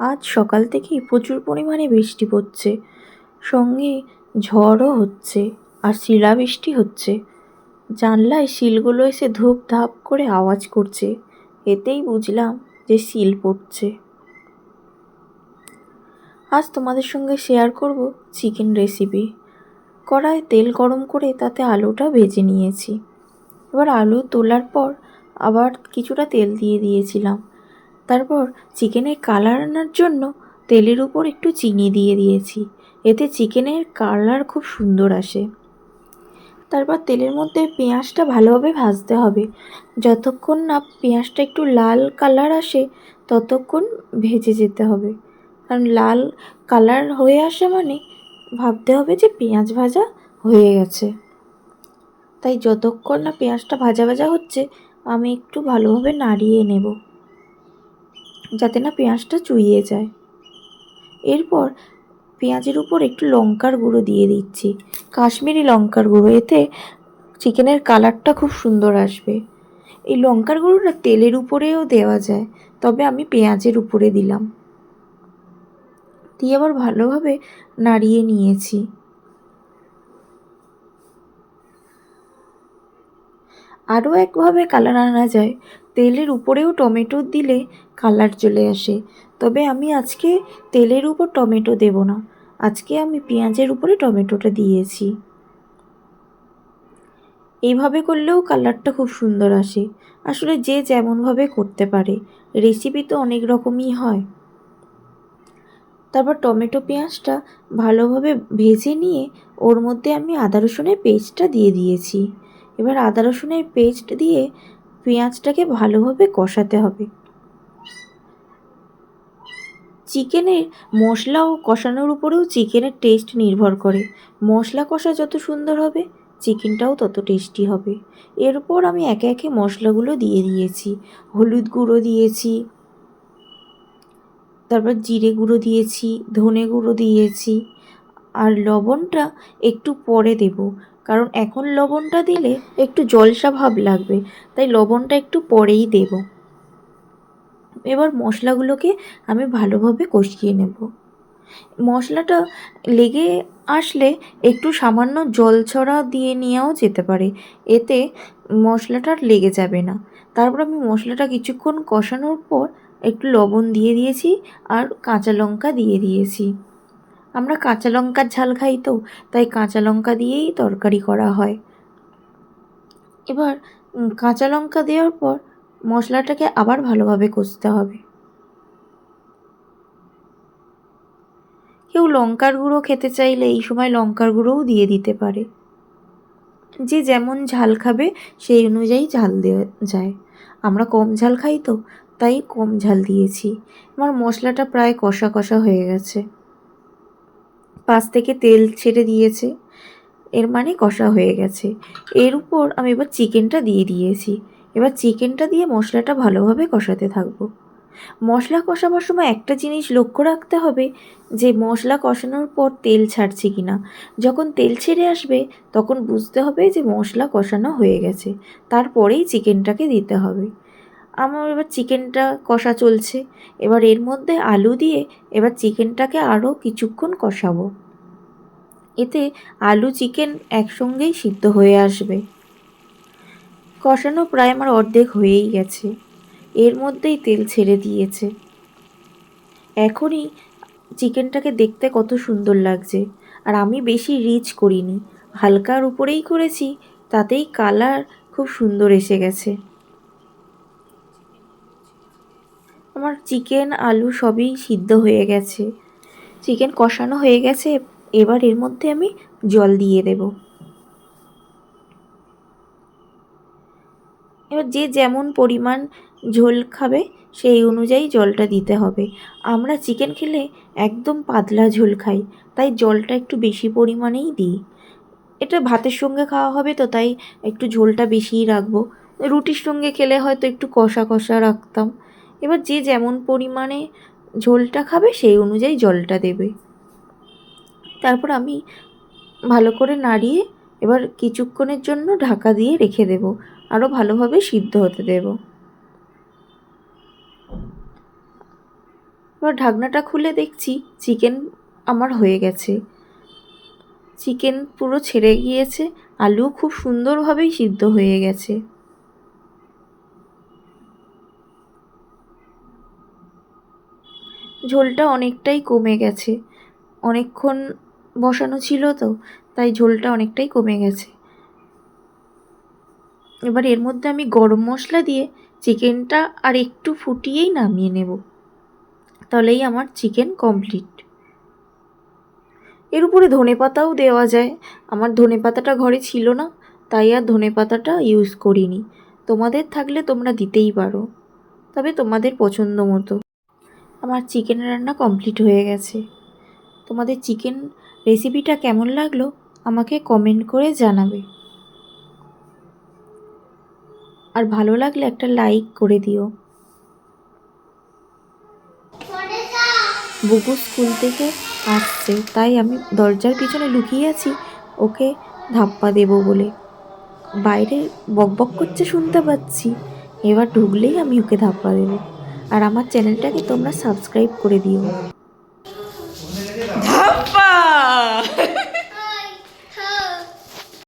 আজ সকাল থেকেই প্রচুর পরিমাণে বৃষ্টি পড়ছে। সঙ্গে ঝড়ও হচ্ছে আর শিলাবৃষ্টি হচ্ছে। জানলায় শিলগুলো এসে ধূপ ধাপ করে আওয়াজ করছে। এতেই বুঝলাম যে শিল পড়ছে। আজ তোমাদের সঙ্গে শেয়ার করব চিকেন রেসিপি কড়ায় তেল গরম করে তাতে আলুটা ভেজে নিয়েছি। এবার আলু তোলার পর আবার কিছুটা তেল দিয়ে দিয়েছিলাম। তারপর চিকেনের কালার আনার জন্য তেলের উপর একটু চিনি দিয়ে দিয়েছি। এতে চিকেনের কালার খুব সুন্দর আসে। তারপর তেলের মধ্যে পেঁয়াজটা ভালোভাবে ভাজতে হবে। যতক্ষণ না পেঁয়াজটা একটু লাল কালার আসে, ততক্ষণ ভেজে যেতে হবে। কারণ লাল কালার হয়ে আসে মানে ভাবতে হবে যে পেঁয়াজ ভাজা হয়ে গেছে। তাই যতক্ষণ না পেঁয়াজটা ভাজা ভাজা হচ্ছে, আমি একটু ভালোভাবে নাড়িয়ে নেব। যাতে না পেঁয়াজটা চুইয়ে যায়। এরপর পেঁয়াজের উপর একটু লঙ্কার গুঁড়ো দিয়ে দিচ্ছি। কাশ্মীরি লঙ্কার গুঁড়ো, এতে চিকেনের কালারটা খুব সুন্দর আসবে। এই লঙ্কার গুঁড়োটা তেলের উপরেও দেওয়া যায়, তবে আমি পেঁয়াজের উপরে দিলাম। দিয়ে আবার ভালোভাবে নাড়িয়ে নিয়েছি। আরও একভাবে কালার আনা যায়। তেলের উপরেও টমেটো দিলে কালার চলে আসে। তবে আমি আজকে তেলের উপর টমেটো দেব না। আজকে আমি পেঁয়াজের উপরে টমেটোটা দিয়েছি। এইভাবে করলেও কালারটা খুব সুন্দর আসে। আসলে যে যেমনভাবে করতে পারে। রেসিপি তো অনেক রকমই হয়। তারপর টমেটো পেঁয়াজটা ভালোভাবে ভেজে নিয়ে ওর মধ্যে আমি আদা রসুনের পেস্টটা দিয়ে দিয়েছি। এবার আদা রসুনের পেস্ট দিয়ে পেঁয়াজটাকে ভালোভাবে কষাতে হবে। চিকেনের মশলা ও কষানোর উপরেও চিকেনের টেস্ট নির্ভর করে। মশলা কষা যত সুন্দর হবে চিকেনটাও তত টেস্টি হবে। এরপর আমি একে একে মশলাগুলো দিয়ে দিয়েছি। হলুদ গুঁড়ো দিয়েছি, তারপর জিরে গুঁড়ো দিয়েছি, ধনে গুঁড়ো দিয়েছি, আর লবণটা একটু পরে দেব। কারণ এখন লবণটা দিলে একটু জলসা ভাব লাগবে, তাই লবণটা একটু পরেই দেব। এবার মশলাগুলোকে আমি ভালোভাবে কষিয়ে নেব। মশলাটা লেগে আসলে একটু সামান্য জল ছড়া দিয়ে নেওয়াও যেতে পারে, এতে মশলাটা লেগে যাবে না। তারপর আমি মশলাটা কিছুক্ষণ কষানোর পর একটু লবণ দিয়ে দিয়েছি আর কাঁচা লঙ্কা দিয়ে দিয়েছি। আমরা কাঁচা লঙ্কার ঝাল খাই তো, তাই কাঁচা লঙ্কা দিয়েই তরকারি করা হয়। এবার কাঁচা লঙ্কা দেওয়ার পর মশলাটাকে আবার ভালোভাবে কষতে হবে। কেউ লঙ্কার গুঁড়ো খেতে চাইলে এই সময় লঙ্কার গুঁড়োও দিয়ে দিতে পারে। যে যেমন ঝাল খাবে, সেই অনুযায়ী ঝাল দেওয়া যায়। আমরা কম ঝাল খাই তো, তাই কম ঝাল দিয়েছি। আমার মশলাটা প্রায় কষা কষা হয়ে গেছে। পাশ থেকে তেল ছেড়ে দিয়েছে। এর মানে কষা হয়ে গেছে। এর উপর আমি এবার চিকেনটা দিয়ে দিয়েছি। এবার চিকেনটা দিয়ে মশলাটা ভালোভাবে কষাতে থাকব। মশলা কষাবার সময় একটা জিনিস লক্ষ্য রাখতে হবে যে, মশলা কষানোর পর তেল ছাড়ছে কি না যখন তেল ছেড়ে আসবে, তখন বুঝতে হবে যে, মশলা কষানো হয়ে গেছে। তারপরেই চিকেনটাকে দিতে হবে। আমার এবার চিকেনটা কষা চলছে। এবার এর মধ্যে আলু দিয়ে এবার চিকেনটাকে আরও কিছুক্ষণ কষাবো। এতে আলু, চিকেন একসঙ্গেই সিদ্ধ হয়ে আসবে। কষানো প্রায় আমার অর্ধেক হয়েই গেছে। এর মধ্যেই তেল ছেড়ে দিয়েছে। এখনই চিকেনটাকে দেখতে কত সুন্দর লাগছে। আর আমি বেশি রিচ করিনি। হালকার উপরেই করেছি, তাতেই কালার খুব সুন্দর এসে গেছে। আমার চিকেন, আলু সবই সিদ্ধ হয়ে গেছে। চিকেন কষানো হয়ে গেছে, এবার এর মধ্যে আমি জল দিয়ে দেব। এবার যে যেমন পরিমাণ ঝোল খাবে, সেই অনুযায়ী জলটা দিতে হবে। আমরা চিকেন খেলে একদম পাতলা ঝোল খাই, তাই জলটা একটু বেশি পরিমাণেই দিই। এটা ভাতের সঙ্গে খাওয়া হবে তো, তাই একটু ঝোলটা বেশিই রাখব। রুটির সঙ্গে খেলে হয়তো একটু কষা কষা রাখতাম। এবার যে যেমন পরিমাণে ঝোলটা খাবে, সেই অনুযায়ী জলটা দেবে। তারপর আমি ভালো করে নাড়িয়ে এবার কিছুক্ষণের জন্য ঢাকা দিয়ে রেখে দেব। আরও ভালোভাবে সিদ্ধ হতে দেব। এবার ঢাকনাটা খুলে দেখছি, চিকেন আমার হয়ে গেছে। চিকেন পুরো ছেড়ে গিয়েছে আলু খুব সুন্দরভাবেই সিদ্ধ হয়ে গেছে। ঝোলটা অনেকটাই কমে গেছে। অনেকক্ষণ বসানো ছিল তো, তাই ঝোলটা অনেকটাই কমে গেছে। এবার এর মধ্যে আমি গরম মশলা দিয়ে চিকেনটা আর একটু ফুটিয়েই নামিয়ে নেব। তাহলেই আমার চিকেন কমপ্লিট। এর উপরে ধনে পাতাও দেওয়া যায়। আমার ধনে পাতাটা ঘরে ছিল না, তাই আর ধনে পাতাটা ইউজ করিনি। তোমাদের থাকলে তোমরা দিতেই পারো। তবে তোমাদের পছন্দ মতো। আমার চিকেন রান্না কমপ্লিট হয়ে গেছে। তোমাদের চিকেন রেসিপিটা কেমন লাগল আমাকে কমেন্ট করে জানাবে। আর ভালো লাগলে একটা লাইক করে দিও। বুকু স্কুল থেকে আসছে, তাই আমি দরজার পিছনে লুকিয়ে আছি, ওকে ধাপ্পা দেবো বলে। বাইরে বকবক করছে, শুনতে পাচ্ছি। এবার ঢুকলেই আমি ওকে ধাপ্পা দেবো। আর আমার চ্যানেলটাকে তোমরা সাবস্ক্রাইব করে দিও।